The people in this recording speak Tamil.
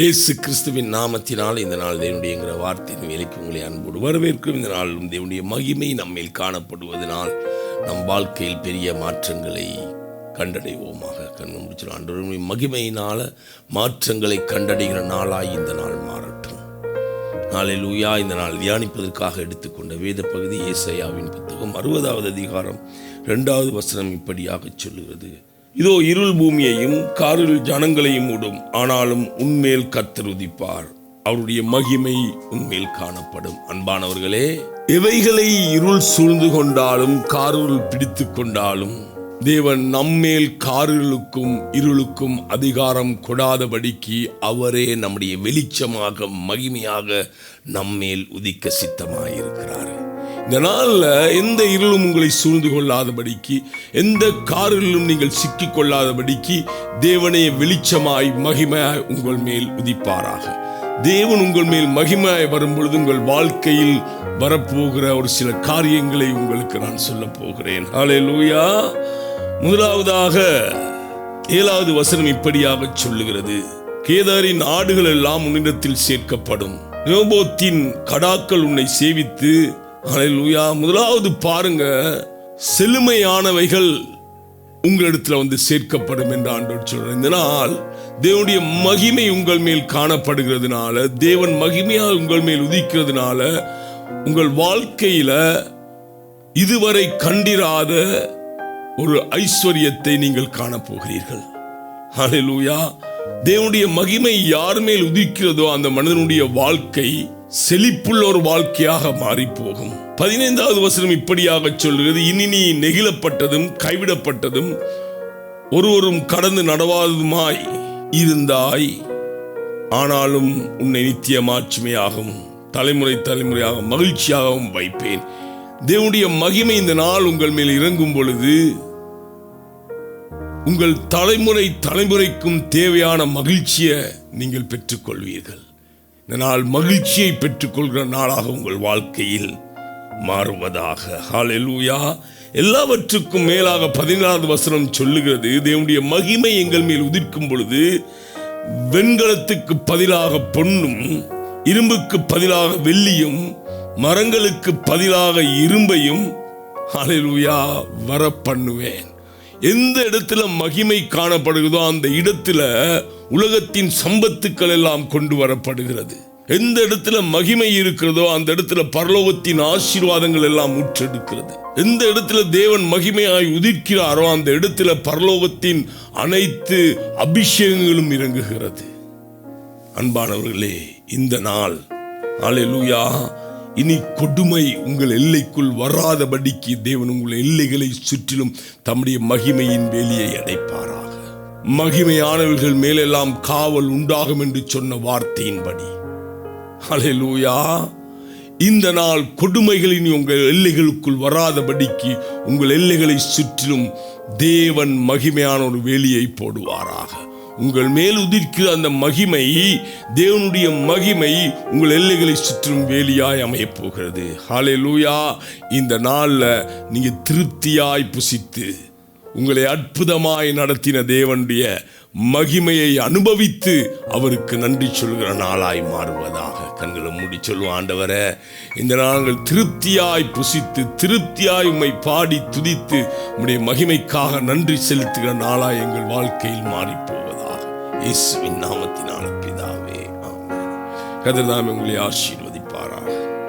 இயேசு கிறிஸ்துவின் நாமத்தினால் இந்த நாள் தேவனுடையங்கிற வார்த்தையின் வேலைக்கு உங்களை அன்போடு வரவேற்கும் இந்த நாளும் தேவனுடைய மகிமை நம்மில் காணப்படுவதனால் நம் வாழ்க்கையில் பெரிய மாற்றங்களை கண்டடைவோமாக. கண்ணு முடிச்சிடும் ஆண்டவருடைய மகிமையினால் மாற்றங்களை கண்டடைகிற நாளாய் இந்த நாள் மாறட்டும். நாளில் லூயா இந்த நாள் தியானிப்பதற்காக எடுத்துக்கொண்ட வேத பகுதி ஏசையாவின் புத்தகம் அறுபதாவது அதிகாரம் ரெண்டாவது வசனம் இப்படியாக சொல்லுகிறது. இதோ இருள் பூமியையும் காரில் ஜனங்களையும் விடும். ஆனாலும் உன்மேல் கத்தர் உதிப்பார். அவருடைய மகிமை உன்மேல் காணப்படும். அன்பானவர்களே எவைகளை இருள் சூழ்ந்து கொண்டாலும் காருள் பிடித்து கொண்டாலும் தேவன் நம்மேல் காரிலுக்கும் இருளுக்கும் அதிகாரம் கொடாதபடிக்கு அவரே நம்முடைய வெளிச்சமாக மகிமையாக நம்மேல் உதிக்க சித்தமாயிருக்கிறார். இந்த நாளில் எந்த இருளும் உங்களை சூழ்ந்து கொள்ளாதபடிக்கு எந்த காரிலும் நீங்கள் சிக்கிக் கொள்ளாதபடிக்கு தேவனே வெளிச்சமாய் மகிமையாய் உங்கள் மேல் உதிப்பாராக. தேவன் உங்கள் மேல் மகிமையாய் வரும்பொழுது உங்கள் வாழ்க்கையில் வரப்போகிற ஒரு சில காரியங்களை உங்களுக்கு நான் சொல்ல போகிறேன். ஹalleluya முதலாவதாக ஏழாவது வசனம் இப்படியாக சொல்லுகிறது. கேதாரின் ஆடுகள் எல்லாம் உன்னிடத்தில் சேர்க்கப்படும். ரோபோத்தின் கடாக்கள் உன்னை சேவித்து அலையூயா முதலாவது பாருங்க செழுமையானவைகள் உங்களிடத்தில் வந்து சேர்க்கப்படும் என்று ஆண்டோர் சொல்றார். இந்த நாள் தேவனுடைய மகிமை உங்கள் மேல் காணப்படுகிறதுனால தேவன் மகிமையாக உங்கள் மேல் உதிக்கிறதுனால உங்கள் வாழ்க்கையில இதுவரை கண்டிராத ஒரு ஐஸ்வர்யத்தை நீங்கள் காணப்போகிறீர்கள். அலையூயா தேவனுடைய மகிமை யார் மேல் உதிக்கிறதோ அந்த மனிதனுடைய வாழ்க்கை செழிப்புள்ள ஒரு வாழ்க்கையாக மாறி போகும் பதினைந்தாவது வசனம் இப்படியாக சொல்கிறது. இனி நீ நெகிழப்பட்டதும் கைவிடப்பட்டதும் ஒருவரும் கடந்து நடவாததுமாய் இருந்தாய். ஆனாலும் உன்னை நித்திய மாட்சிமையாகவும் தலைமுறை தலைமுறையாக மகிழ்ச்சியாகவும் வைப்பேன். தேவனுடைய மகிமை இந்த நாள் உங்கள் மேல் இறங்கும் பொழுது உங்கள் தலைமுறை தலைமுறைக்கும் தேவையான மகிழ்ச்சியை நீங்கள் பெற்றுக்கொள்வீர்கள். இந்த நாள் மகிழ்ச்சியை பெற்றுக்கொள்கிற நாளாக உங்கள் வாழ்க்கையில் மாறுவதாக. ஹாலெலூயா எல்லாவற்றுக்கும் மேலாக பதினாறாவது வசனம் சொல்லுகிறது. தேவனுடைய மகிமை எங்கள் மேல் உதிர்க்கும் பொழுது வெண்கலத்துக்கு பதிலாக பொன்னும் இரும்புக்கு பதிலாக வெள்ளியும் மரங்களுக்கு பதிலாக இரும்பையும் ஹalleluya வர பண்ணுவேன் எந்த இடத்துல மகிமை காணப்படுகிறதோ அந்த இடத்துல உலகத்தின் சம்பத்துக்கள் எல்லாம் கொண்டு வரப்படுகிறது. எந்த இடத்துல மகிமை இருக்கிறதோ அந்த இடத்துல பரலோகத்தின் ஆசீர்வாதங்கள் எல்லாம் முற்றெடுக்கிறது. எந்த இடத்துல தேவன் மகிமையாய் உதிர்க்கிறாரோ அந்த இடத்துல பரலோகத்தின் அனைத்து அபிஷேகங்களும் இறங்குகிறது. அன்பானவர்களே இந்த நாள் அல்லேலூயா இனி கொடுமை உங்கள் எல்லைக்குள் வராதபடிக்கு தேவன் உங்கள் எல்லைகளை சுற்றிலும் தம்முடைய மகிமையின் வேலியை அடைப்பாராக. மகிமையானவர்கள் மேலெல்லாம் காவல் உண்டாகும் என்று சொன்ன வார்த்தையின்படி. ஹalleluya. இந்த நாள் கொடுமைகளின் உங்கள் எல்லைகளுக்குள் வராதபடிக்கு உங்கள் எல்லைகளை சுற்றிலும் தேவன் மகிமையான ஒரு வேலியை போடுவாராக. உங்கள் மேல் உதிர்க்கிற அந்த மகிமை தேவனுடைய மகிமை உங்கள் எல்லைகளை சுற்றும் வேலியாய் அமையப்போகிறது. ஹாலே லூயா இந்த நாளில் நீங்கள் திருப்தியாய் புசித்து உங்களை அற்புதமாய் நடத்தின தேவனுடைய மகிமையை அனுபவித்து அவருக்கு நன்றி சொல்கிற நாளாய் மாறுவதாக கண்களை மூடி சொல்லுவோம் ஆண்டவரே இந்த நாங்கள் திருப்தியாய் புசித்து திருப்தியாய் உம்மை பாடி துதித்து உம்முடைய மகிமைக்காக நன்றி செலுத்துகிற நாளாய் எங்கள் வாழ்க்கையில் மாறிப்போவதாக. இயேசுவின் நாமத்தினால பிதாவே ஆமென். உங்களை ஆசீர்வதி